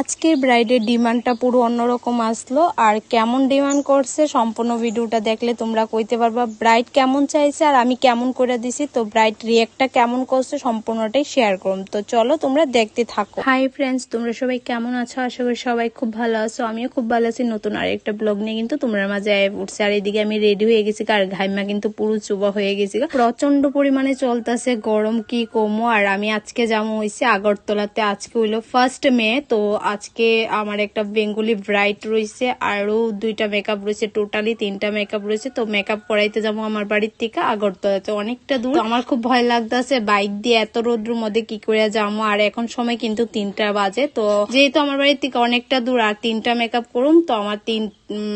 আজকের ব্রাইডের ডিমান্ডটা পুরো অন্যরকম আসলো। আর কেমন ডিমান্ড করছে সম্পূর্ণ ভিডিওটা দেখলে তোমরা কইতে পারবা ব্রাইড কেমন চাইছে আর আমি কেমন করে দিছি। তো ব্রাইড রিয়েক্টটা কেমন করছে সম্পূর্ণটাই শেয়ার করুন। তো চলো তোমরা দেখতে থাকো। হাই ফ্রেন্ডস তোমরা সবাই কেমন আছো? আশা করি সবাই খুব ভালো আছো। আমিও খুব ভালো আছি। নতুন আর একটা ব্লগ নিয়ে কিন্তু তোমরা মাঝে উঠছে। আর এদিকে আমি রেডি হয়ে গেছি। আর ঘাইমা কিন্তু পুরো চুবা হয়ে গেছি প্রচণ্ড পরিমাণে চলতেছে। গরম কি কমো? আর আমি আজকে যেমন হয়েছে আগরতলাতে। আজকে হইল ফার্স্ট মে। তো আজকে আমার একটা বেঙ্গলি ব্রাইট রয়েছে আরও দুইটা মেকআপ রয়েছে টোটালি তিনটা মেকআপ রয়েছে। তো মেকআপ করাইতে যাব আমার বাড়ির থেকে আগরতলা তো অনেকটা দূর। আমার খুব ভয় লাগতেছে বাইক দিয়ে এত রোদ্র মধ্যে কি করে যাব। আর এখন সময় কিন্তু তিনটা বাজে। তো যেহেতু আমার বাড়ির থেকে অনেকটা দূর, আর তিনটা মেকআপ করুম, তো আমার তিন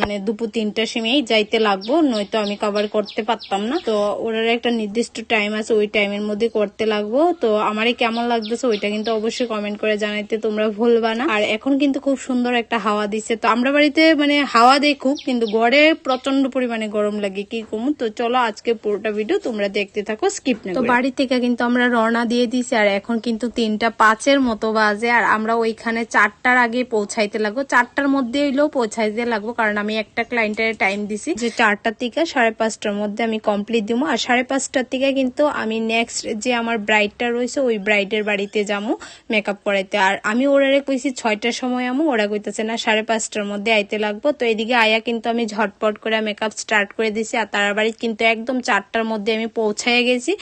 মানে দুপুর তিনটার সময়ই যাইতে লাগবো নয়তো আমি কভার করতে পারতাম না। তো ওনার একটা নির্দিষ্ট টাইম আছে ওই টাইমের মধ্যে করতে লাগবো। তো আমারই কেমন লাগতেছে ওইটা কিন্তু অবশ্যই কমেন্ট করে জানাইতে তোমরা ভুলবা না। আর এখন কিন্তু খুব সুন্দর একটা হাওয়া দিচ্ছে তো আমরা বাড়িতে মানে হাওয়া দেয় খুব কিন্তু গড়ে প্রচণ্ড পরিমাণে গরম লাগে কি কমু? তো চলো আজকে পুরোটা ভিডিও তোমরা দেখতে থাকো স্কিপ না তো বাড়ি থেকে কিন্তু আমরা রওনা দিয়ে দিছি আর এখন কিন্তু তিনটা পাঁচের মতো বাজে আর আমরা ওইখানে চারটার আগে পৌঁছাইতে লাগবো। চারটার মধ্যে হইলেও পৌঁছাইতে লাগবো কারণ আমি একটা ক্লায়েন্টের টাইম দিছি। যে চারটার থেকে সাড়ে পাঁচটার মধ্যে আমি কমপ্লিট দিব আর সাড়ে পাঁচটার থেকে কিন্তু আমি নেক্সট যে আমার ব্রাইডটা রয়েছে, ওই ব্রাইডের বাড়িতে যাব মেকআপ করাইতে। আর আমি ওরারে কইছি ছয়টার সময় আমু, ওরা কইতেছে, না, সাড়ে পাঁচটার মধ্যে আইতে লাগবো। তো এদিকে আয়া কিন্তু আমি ঝটপট করে মেকআপ স্টার্ট করে দিছি। আর তার বাড়ি কিন্তু একদম চারটার মধ্যে আমি পৌঁছায় গেছি।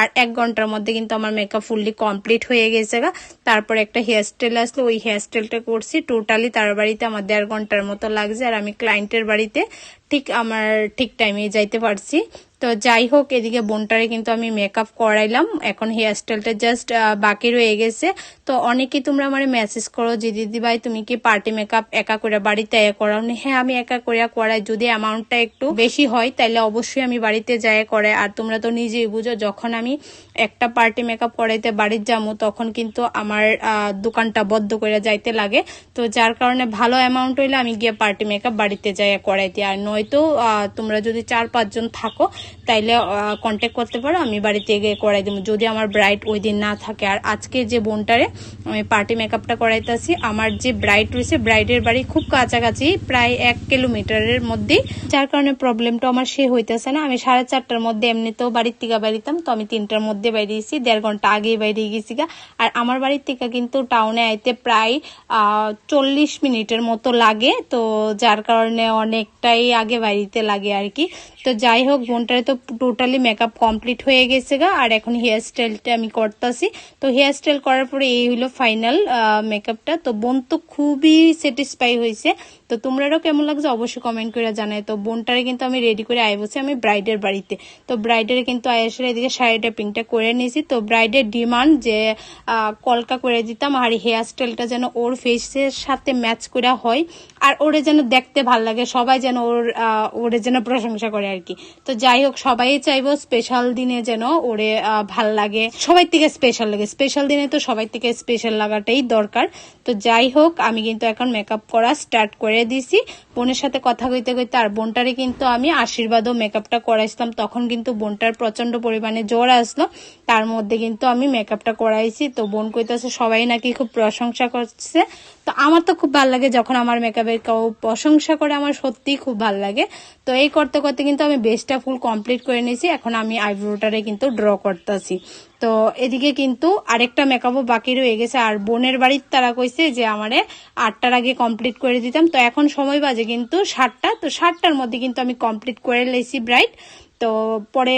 আর এক ঘণ্টার মধ্যে কিন্তু আমার মেকআপ ফুললি কমপ্লিট হয়ে গেছে গা। তারপর একটা হেয়ার স্টাইল আসলো, ওই হেয়ার স্টাইলটা করছি। টোটালি তার বাড়িতে আমার দেড় ঘণ্টার মতো লাগছে। আর আমি ক্লায়েন্টের বাড়িতে ঠিক আমার ঠিক টাইমে যাইতে পারছি। তো যাই হোক, এদিকে বোনটারে কিন্তু আমি মেকআপ করাইলাম। এখন হেয়ার স্টাইলটা জাস্ট বাকি রয়ে গেছে। তো অনেকেই তোমরা আমার মেসেজ করো, যে, দিদি ভাই, তুমি কি পার্টি মেকআপ একা করে বাড়িতে করাও? হ্যাঁ আমি একা করে করাই। যদি অ্যামাউন্টটা একটু বেশি হয় তাহলে অবশ্যই আমি বাড়িতে যাই করাই। আর তোমরা তো নিজেই বুঝো, যখন আমি একটা পার্টি মেকআপ করাইতে বাড়ির যাব তখন কিন্তু আমার দোকানটা বদ্ধ করে যাইতে লাগে। তো যার কারণে ভালো অ্যামাউন্ট হইলে আমি গিয়ে পার্টি মেকআপ বাড়িতে যাই করাইতে আর নয়তো তোমরা যদি চার, পাঁচজন থাকো, তাইলে কন্ট্যাক্ট করতে পারো, আমি বাড়িতে গিয়ে করাই দেবো। যদি আমার ব্রাইট ওই দিন না থাকে। আর আজকে যে বোনটারে আমি পার্টি মেকআপটা করাইতেছি, আমার যে ব্রাইট রয়েছে ব্রাইডের বাড়ি খুব কাছাকাছি, প্রায় এক কিলোমিটারের মধ্যেই। যার কারণে প্রবলেমটা আমার সে হইতেছে না। আমি সাড়ে চারটার মধ্যে এমনিতেও বাড়ির থেকে বাড়িতাম তো আমি তিনটার মধ্যে বেরিয়েছি, দেড় ঘণ্টা আগেই বেরিয়ে গেছি গা। আর আমার বাড়ির থেকে কিন্তু টাউনে আইতে প্রায় চল্লিশ মিনিটের মতো লাগে। তো যার কারণে অনেকটাই আগে বাড়িতে লাগে আর কি। তো যাই হোক, বোনটারে তো টোটালি মেকআপ কমপ্লিট হয়ে গেছে গা, আর এখন হেয়ার স্টাইলটা আমি করতেছি। তো হেয়ার স্টাইল করার পরে এই হলো ফাইনাল মেকআপটা তো বোন তো খুবই স্যাটিসফাই হয়েছে তো তোমরাও কেমন লাগছে অবশ্যই কমেন্ট করে জানাই তো বোনটারে কিন্তু আমি রেডি করে আয় বসে, আমি ব্রাইডের বাড়িতে। তো ব্রাইডের কিন্তু আয়েসের এদিকে শাড়িটা পিঙ্কটা করে নিয়েছি। তো ব্রাইডের ডিমান্ড যে কলকা করে দিতাম, আর হেয়ার স্টাইলটা যেন ওর ফেসের সাথে ম্যাচ করা হয়। আর ওরে যেন দেখতে ভালো লাগে, সবাই যেন ওর ওরে যেন প্রশংসা করে আর কি। তো যাই হোক, সবাই চাইব স্পেশাল দিনে যেন ওরে ভালো লাগে। সবাই থেকে স্পেশাল লাগে। স্পেশাল দিনে তো সবাই থেকে স্পেশাল লাগাটাই দরকার। তো যাই হোক, আমি কিন্তু এখন মেকআপ করা স্টার্ট করে দিছি। বোনের সাথে কথা কইতে কইতে আর বোনটারে কিন্তু আমি আশীর্বাদও মেকআপটা করাইছিলাম। তখন কিন্তু বোনটার প্রচণ্ড পরিমাণে জ্বর আসলো। তার মধ্যে কিন্তু আমি মেকআপটা করাইছি। তো বোন কইতেছে, সবাই নাকি খুব প্রশংসা করছে। তো আমার তো খুব ভালো লাগে যখন আমার মেকআপের কেউ প্রশংসা করে, আমার সত্যিই খুব ভালো লাগে। তো এই করতে করতে কিন্তু আমি বেসটা ফুল কমপ্লিট করে নিয়েছি, এখন আমি আইব্রোটারে কিন্তু ড্র করতেছি। তো এদিকে কিন্তু আরেকটা মেকআপও বাকি রয়ে গেছে, আর বোনের বাড়ির তারা কইছে যে আমারে আটটার আগে কমপ্লিট করে দিতাম। তো এখন সময় বাজে কিন্তু সাতটা, তো সাতটার মধ্যে কিন্তু আমি কমপ্লিট করে লেছি ব্রাইট তো পরে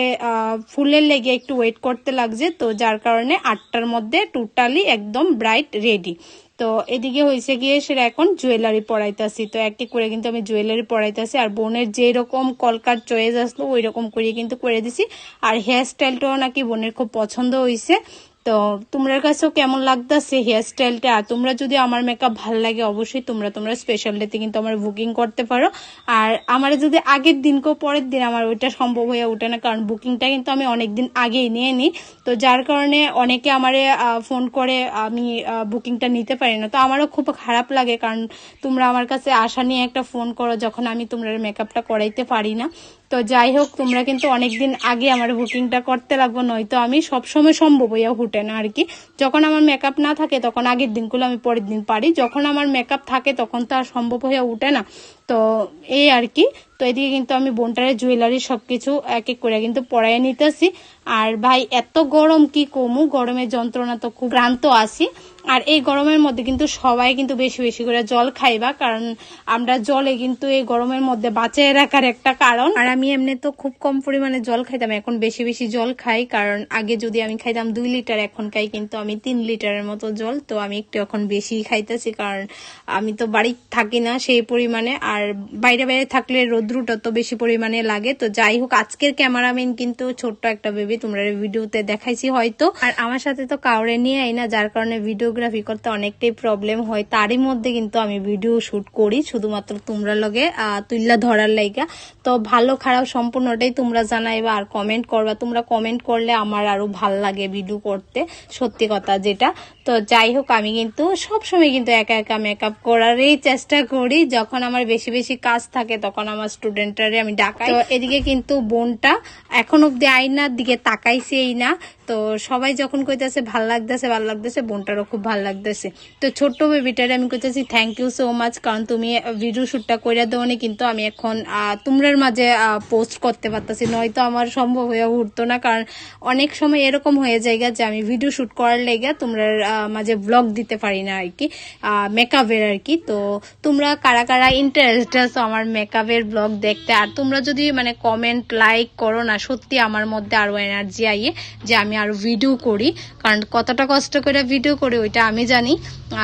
ফুলের লেগে একটু ওয়েট করতে লাগছে, তো যার কারণে আটটার মধ্যে টোটালি একদম ব্রাইট রেডি তো এদিকে হয়েছে গিয়ে সেটা এখন জুয়েলারি পড়াইতেছি তো একটি করে কিন্তু আমি জুয়েলারি পড়াইতেছি আর বোনের যেরকম কলকার চয়েস আসলো ওই রকম করিয়ে কিন্তু করে দিছি। আর হেয়ার স্টাইলটাও নাকি বোনের খুব পছন্দ হয়েছে তো তোমরা কাছেও কেমন লাগতেছে হেয়ার স্টাইলটা আর তোমরা যদি আমার মেকআপ ভালো লাগে, অবশ্যই তোমরা তোমরা স্পেশাল ডেতে কিন্তু আমার বুকিং করতে পারো। আর আমার যদি আগের দিনকেও পরের দিন আমার ওইটা সম্ভব হয়ে ওঠে না, কারণ বুকিংটা কিন্তু আমি অনেক দিন আগেই নিয়ে নিই। তো যার কারণে অনেকে আমারে ফোন করে, আমি বুকিংটা নিতে পারি না। তো আমারও খুব খারাপ লাগে, কারণ তোমরা আমার কাছে আশা নিয়ে একটা ফোন করো, যখন আমি তোমরা মেকআপটা করাইতে পারি না। তো যাই হোক, তোমরা কিন্তু অনেকদিন আগে আমার বুকিংটা করতে লাগবো, নয়তো আমি সবসময় সম্ভব হইয়া হুটে না আর কি। যখন আমার মেকআপ না থাকে, তখন আগের দিনগুলো আমি পরের দিন পারি। যখন আমার মেকআপ থাকে, তখন তো আর সম্ভব হয়ে উঠে না। তো এই আর কি। তো এদিকে কিন্তু আমি বোনটারের জুয়েলারি সব কিছু এক এক করে কিন্তু পড়াই নিতেছি। আর ভাই, এত গরম কি কমু? গরমের যন্ত্রণা তো খুব ভ্রান্ত আছি। আর এই গরমের মধ্যে কিন্তু সবাই কিন্তু বেশি বেশি করে জল খাইবা, কারণ আমরা জলে কিন্তু এই গরমের মধ্যে বাঁচিয়ে রাখার একটা কারণ। আর আমি এমনি তো খুব কম পরিমাণে জল খাইতাম, এখন বেশি বেশি জল খাই, কারণ আগে যদি আমি খাইতাম দুই লিটার এখন খাই কিন্তু আমি তিন লিটারের মতো জল, তো আমি একটু এখন বেশি খাইতেছি, কারণ আমি তো বাড়ি থাকি না সেই পরিমাণে। আর বাইরে বাইরে থাকলে রোদ্রুটা তো বেশি পরিমাণে লাগে, তো যাই হোক, আজকের ক্যামেরাম্যান কিন্তু ছোট্ট একটা বেবি তোমরা ভিডিওতে দেখাইছি হয়তো। আর আমার সাথে তো কাউরে নিয়ে আই না, যার কারণে ভিডিওগ্রাফি করতে অনেকটাই প্রবলেম হয়। তারই মধ্যে কিন্তু আমি ভিডিও শুট করি, শুধুমাত্র তোমরা লগে তুইলা ধরার লাইগা। তো ভালো, খারাপ সম্পূর্ণটাই তোমরা জানাই বা আর কমেন্ট করবা। তোমরা কমেন্ট করলে আমার আরও ভালো লাগে ভিডিও করতে, সত্যি কথা যেটা। তো যাই হোক, আমি কিন্তু সবসময় কিন্তু একা একা মেকআপ করারই চেষ্টা করি। যখন আমার বেশি বেশি কাজ থাকে, তখন আমার স্টুডেন্টরে আমি ডাকাই। তো এদিকে কিন্তু বোনটা এখন অব্দি আয়নার দিকে তাকাইছেই না। তো সবাই যখন কইতাছে, ভালো লাগতেছে ভালো লাগতেছে, বোনটারও খুব ভালো লাগতেছে। তো ছোট্ট বেবিটারে আমি কইতেছি থ্যাংক ইউ সো মাচ কারণ তুমি ভিডিও শুটটা কইরা দেওয়ানি কিন্তু আমি এখন তোমরার মাঝে পোস্ট করতে পারতাছি। নয়তো আমার সম্ভব হয়ে উঠতো না, কারণ অনেক সময় এরকম হয়ে যায় যে আমি ভিডিও শুট করার লেগে তোমরা মাঝে ব্লগ দিতে পারি না আর কি মেকআপের আর কি তো তোমরা কারা কারা ইন্টারেস্ট আছো আমার মেকআপের ব্লগ দেখতে? আর তোমরা যদি মানে কমেন্ট লাইক করো না, সত্যি আমার মধ্যে আরও এনার্জি আইয়ে যে আমি আরও ভিডিও করি। কারণ কতটা কষ্ট করে ভিডিও করি, ওইটা আমি জানি।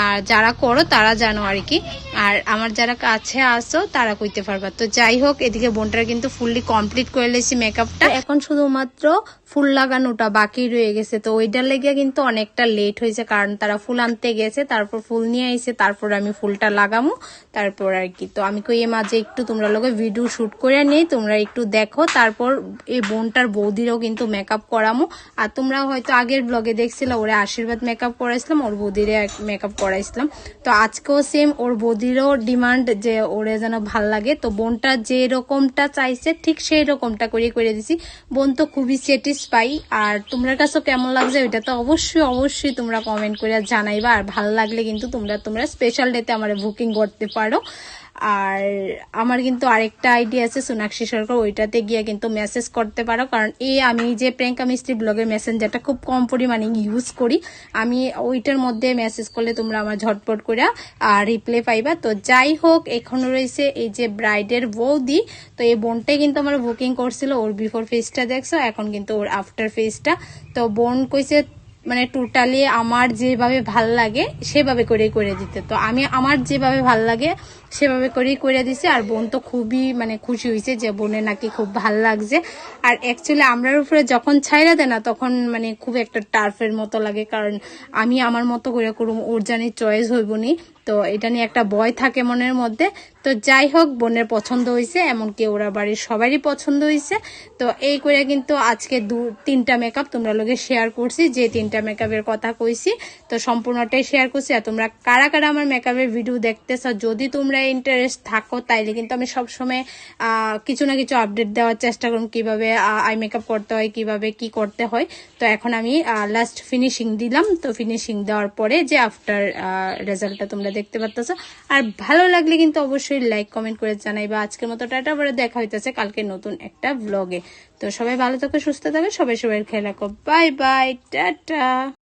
আর যারা করো, তারা জানো আর কি আর আমার যারা কাছে আসো তারা কইতে পারবা। তো যাই হোক, এদিকে বোনটার কিন্তু ফুললি কমপ্লিট করে লেছি মেকআপটা এখন শুধুমাত্র ফুল লাগানোটা বাকি রয়ে গেছে। তো ওইটার লেগে কিন্তু অনেকটা লেট হয়েছে কারণ তারা ফুল আনতে গেছে, তারপর ফুল নিয়ে আইছে, তারপর আমি ফুলটা লাগামো, তারপর আর কি। তো আমি কই, এ মাঝে একটু তোমরা লোকে ভিডিও শুট করে নেই, তোমরা একটু দেখো, তারপর এই বোনটার বৌদিরও কিন্তু মেকআপ করামো। আর তোমরা হয়তো আগের ব্লগে দেখছিলে, ওরে আশীর্বাদ মেকআপ করাইছিলাম, ওর বৌদিরে মেকআপ করাইছিলাম। তো আজকেও সেম ওর বৌদিরও ডিমান্ড যে ওরে যেন ভালো লাগে। তো বোনটা যে রকমটা চাইছে, ঠিক সেই রকমটা করে করে দিছি। বোন তো খুবই স্যাটিসফাই আর তোমরা কাছেও কেমন লাগছে, ওইটা তো অবশ্যই অবশ্যই তোমরা কমেন্ট করে জানাইবা, আর ভালো লাগলে কিন্তু তোমরা তোমরা স্পেশাল ডেতে আমার বুকিং করতে পারো। আর আমার কিন্তু আরেকটা আইডিয়া আছে সোনাক্ষী সরকার, ওইটাতে গিয়ে কিন্তু মেসেজ করতে পারো। কারণ এই আমি যে প্রিয়াঙ্কা মিস্ত্রি ব্লগের মেসেঞ্জারটা খুব কম পরিমাণে ইউজ করি, আমি ওইটার মধ্যে মেসেজ করলে তোমরা আমার ঝটপট করে রিপ্লাই পাইবা। তো যাই হোক, এখনও রয়েছে এই যে ব্রাইডের বৌদি, তো এই বোনটাই কিন্তু আমার বুকিং করছিল, ওর বিফোর ফেসটা দেখছ, এখন কিন্তু ওর আফটার ফেসটা তো বোন কইছে মানে টোটালি আমার যেভাবে ভালো লাগে, সেভাবে করে করে দিতে। তো আমি আমার যেভাবে ভালো লাগে সেভাবে করেই করে দিছে। আর বোন তো খুবই মানে খুশি হয়েছে যে বোনের নাকি খুব ভালো লাগছে। আর অ্যাকচুয়ালি আমরার উপরে যখন ছাইরা দেয় না, তখন মানে খুব একটা টার্ফের মতো লাগে। কারণ আমি আমার মতো করে করুম, ওর জানি চয়েস হইবনি। তো এটা নিয়ে একটা ভয় থাকে মনের মধ্যে। তো যাই হোক, বোনের পছন্দ হয়েছে এমনকি ওরা বাড়ির সবারই পছন্দ হয়েছে তো এই করে কিন্তু আজকে দু, তিনটা মেকআপ তোমরা লোকে শেয়ার করছি। যে তিনটা মেকআপের কথা কইছি, তো সম্পূর্ণটাই শেয়ার করছি। আর তোমরা কারা কারা আমার মেকআপের ভিডিও দেখতেছ, যদি তোমরা ইন্টারেস্ট থাকো তাইলে, কিন্তু আমি সবসময় কিছু না কিছু আপডেট দেওয়ার চেষ্টা করুন কীভাবে আই মেকআপ করতে হয়, কীভাবে কি করতে হয়। তো এখন আমি লাস্ট ফিনিশিং দিলাম। তো ফিনিশিং দেওয়ার পরে যে আফটার রেজাল্টটা তোমরা দেখতে পাচ্ছ আর ভালো লাগলে কিন্তু অবশ্যই লাইক কমেন্ট করে জানাই বা আজকের মতো টাটা পরে দেখা হইতেছে কালকে নতুন একটা ব্লগে তো সবাই ভালো থাকো, সুস্থ থাকো, সবাই সবাই খেয়াল রাখো। Bye bye tata.